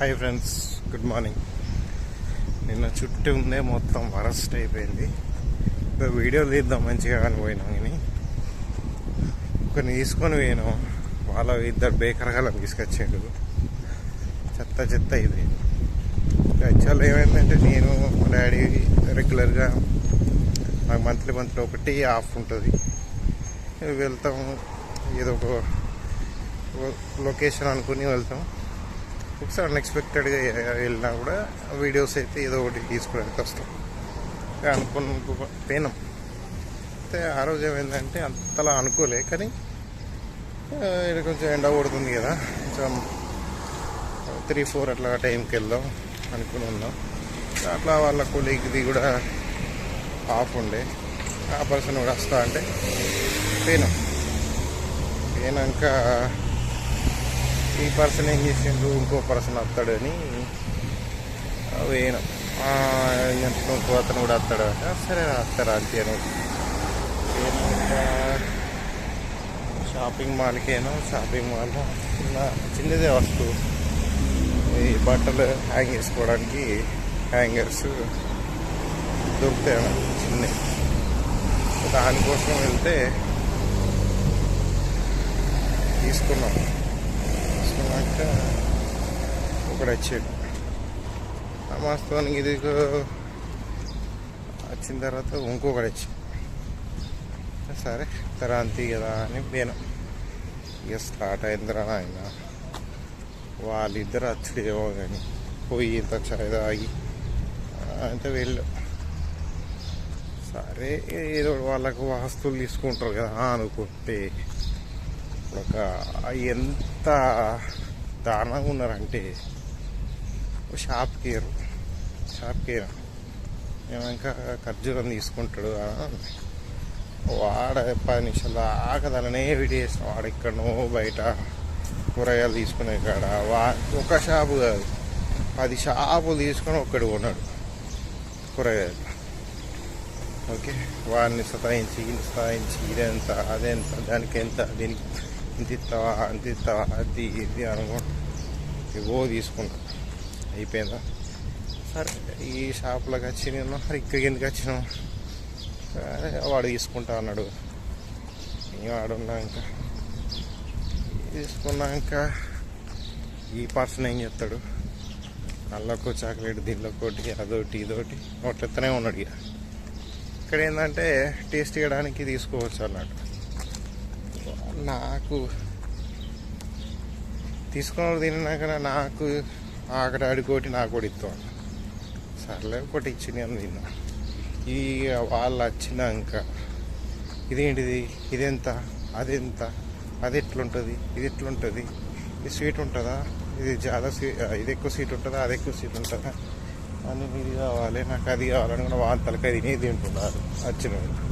Hi friends good morning నిన్న చుట్టూ ఉందే మొత్తం వరస్ట్ అయిపోయింది. ఇంకా వీడియో తీద్దాం మంచిగా అని పోయినాం కానీ కొన్ని తీసుకొని పోయినాం. వాళ్ళ ఇద్దరు బేకర్ గాలం తీసుకొచ్చాడు చెత్త చెత్త ఇది. యాక్చువల్ ఏమైందంటే నేను మా డాడీ రెగ్యులర్గా నాకు మంత్లీ మంత్లీ ఒకటి ఆఫ్ ఉంటుంది. వెళ్తాం ఏదో ఒక లొకేషన్ అనుకుని వెళ్తాం. ఒకసారి అన్ఎక్స్పెక్టెడ్గా వెళ్ళినా కూడా వీడియోస్ అయితే ఏదో ఒకటి తీసుకోవడానికి వస్తాం. అనుకున్న పోయినాం అయితే ఆ రోజు ఏమైందంటే అంతలా అనుకోలే కానీ కొంచెం ఎండ కొడుతుంది కదా. కొంచెం త్రీ ఫోర్ అట్లా టైంకి వెళ్దాం అనుకుని ఉన్నాం. అట్లా వాళ్ళ కొలీగ్ది కూడా ఆఫ్ ఉండే. ఆ పర్సన్ కూడా వస్తా అంటే పోయినాం పోయినాక ఈ పర్సన్ ఏం చేసిండు ఇంకో పర్సన్ వస్తాడని. పోయినాం ఇంకో అతను కూడా వస్తాడు సరే వస్తారా అంతే అని. షాపింగ్ మాల్కేనో షాపింగ్ మాల్లో చిన్న చిన్నదే వస్తువు. ఈ బట్టలు హ్యాంగ్ చేసుకోవడానికి హ్యాంగర్స్ దొరుకుతాయి చిన్నవి. దానికోసం వెళ్తే తీసుకున్నాం. తీసుకున్నాక ఒకడు వచ్చాడు. ఆ వాస్తవానికి ఇది వచ్చిన తర్వాత ఇంకొకటి వచ్చాడు. సరే తరాంతి కదా అని పోయినా. ఇక స్టార్ట్ అయిందిరా ఆయన. వాళ్ళిద్దరు వచ్చేమో కానీ పోయి ఇంత చాయ్ తాగి అంటే వెళ్ళు. సరే ఏదో వాళ్ళకు వస్తువులు తీసుకుంటారు కదా అనుకుంటే ఒక ఎంత దారుణంగా ఉన్నారంటే ఓ షాప్కి షాప్కి ఇంకా ఖర్జూరం తీసుకుంటాడు వాడ పది నిమిషాలు దాకా దానినే వాడు ఎక్కడనో బయట కూరగాయలు తీసుకునే కాడ. వా ఒక షాపు కాదు పది షాపులు తీసుకొని ఒక్కడు కొన్నాడు కూరగాయలు. ఓకే? వాడిని సతాయించి ఈయన సతాయించి ఇదెంత అదెంత దానికి ఎంత దీనికి ఇంత ఇస్తావా అంత ఇస్తావా అది ఇది అనుకుంటా ఇవో తీసుకున్నా. అయిపోయిందా? సరే ఈ షాప్లోకి వచ్చి నేను ఇక్కడికి ఎందుకు వచ్చినావు? వాడు తీసుకుంటా అన్నాడు. నేను వాడున్నాక తీసుకున్నాక ఈ పర్సన్ ఏం చెప్తాడు నల్లకో చాక్లెట్ దీనిలోకోటి అదొకటి ఇదొకటి నోట్లెత్తనే ఉన్నాడు ఇక ఇక్కడ ఏంటంటే టేస్ట్ చేయడానికి తీసుకోవచ్చు అన్నట్టు నాకు తీసుకున్న తిన్నాక నాకు అక్కడ అడుకోటి నాకు కూడా ఇస్తాం సర్లే ఒకటి ఇచ్చి నేను తిన్నా. ఈ వాళ్ళు వచ్చినాక ఇదేంటిది? ఇదెంత? అదెంత? అది ఎట్లుంటుంది? ఇది ఎట్లుంటుంది? ఇది స్వీట్ ఉంటుందా? ఇది చాలా స్వీ ఇది ఎక్కువ స్వీట్ ఉంటుందా? అది ఎక్కువ స్వీట్ ఉంటుందా? అని ఇది కావాలి. నాకు అది కావాలని వాళ్ళ తలకాయ తినేది తింటున్నారు. వచ్చిన వాళ్ళు.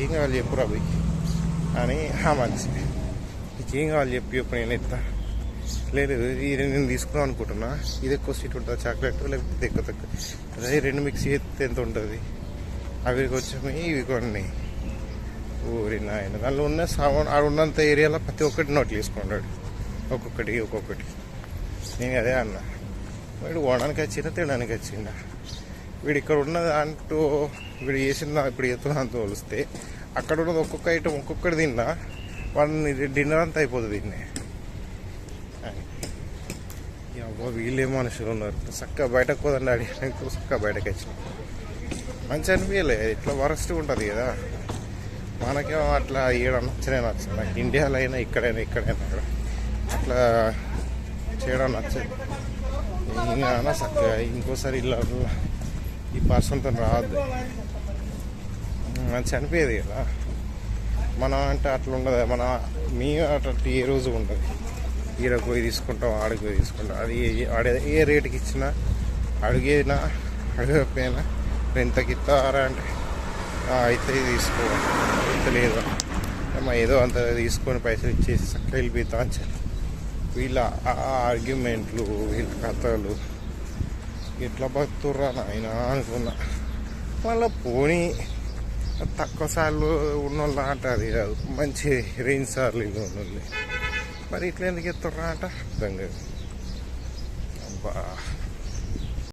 ఏం కావాలి చెప్పు రవి? అని ఆ మనిషి నీకేం కావాలి చెప్పి చెప్పు నేను ఇస్తా లేదు ఇది నేను తీసుకుందాం అనుకుంటున్నా. ఇది ఎక్కువ స్వీట్ ఉంటుంది? చాక్లెట్ లేకపోతే ఎక్కువ తక్కువ? అదే రెండు మిక్స్ చేస్తే ఎంత ఉంటుంది? అవి కొంచెం ఇవి కొన్ని. ఊరి నాయన దానిలో ఉన్న సామాన్ ఆడ ఉన్నంత ఏరియాలో ప్రతి ఒక్కటి నోట్లు తీసుకున్నాడు ఒక్కొక్కటి ఒక్కొక్కటి. నేను అదే అన్నా. వీడు కొనడానికి వచ్చిందా తినడానికి వచ్చిందా వీడు ఇక్కడ ఉన్న అంటూ వీడు చేసిన ఇప్పుడు ఎత్తు అంత పోలిస్తే అక్కడ ఉన్నది ఒక్కొక్క ఐటమ్ ఒక్కొక్కటి తిన్నా వాళ్ళని డిన్నర్ అంతా అయిపోతుంది తిన్నే అబ్బా వీళ్ళే మనుషులు ఉన్నారు. చక్కగా బయటకు పోదండి అడిగినాక చక్కగా బయటకు వచ్చిన. మంచి అనిపించలే ఇట్లా వరస్ట్ ఉంటుంది కదా. మనకేమో అట్లా ఇవ్వడం నచ్చనే నచ్చదు. నాకు ఇండియాలో అయినా ఇక్కడైనా ఇక్కడైనా కూడా అట్లా చేయడం నచ్చదు. ఇంకా చక్కగా ఇంకోసారి ఇలా ఈ పర్సన్తో రావద్దు. మనం చనిపోయేది కదా. మనం అంటే అట్లా ఉండదు. మన మీ అట్లా ఏ రోజు ఉండదు. ఈడ పోయి తీసుకుంటాం ఆడికి పోయి తీసుకుంటాం. అది ఆడే ఏ రేటుకి ఇచ్చినా అడిగేనా అడగకపోయినా ఎంతకి ఇస్తారా అంటే అయితే ఇది తీసుకోవాలి. అయితే లేదు. అమ్మా ఏదో అంత తీసుకొని పైసలు ఇచ్చేసి చక్క వెళ్ళిపోతా అని చెప్పి. వీళ్ళ ఆ ఆర్గ్యుమెంట్లు వీళ్ళ కథలు ఎట్లా బతుర్రా నాయన అనుకున్నా. మళ్ళీ పోనీ తక్కువ సార్లు ఉన్నోళ్ళు ఆట అది కాదు. మంచి రేంజ్ సార్లు ఇది ఉన్నోళ్ళు. మరి ఇట్లా ఎందుకు ఎత్తుర్రా ఆట? అర్థం కాదు. అబ్బా.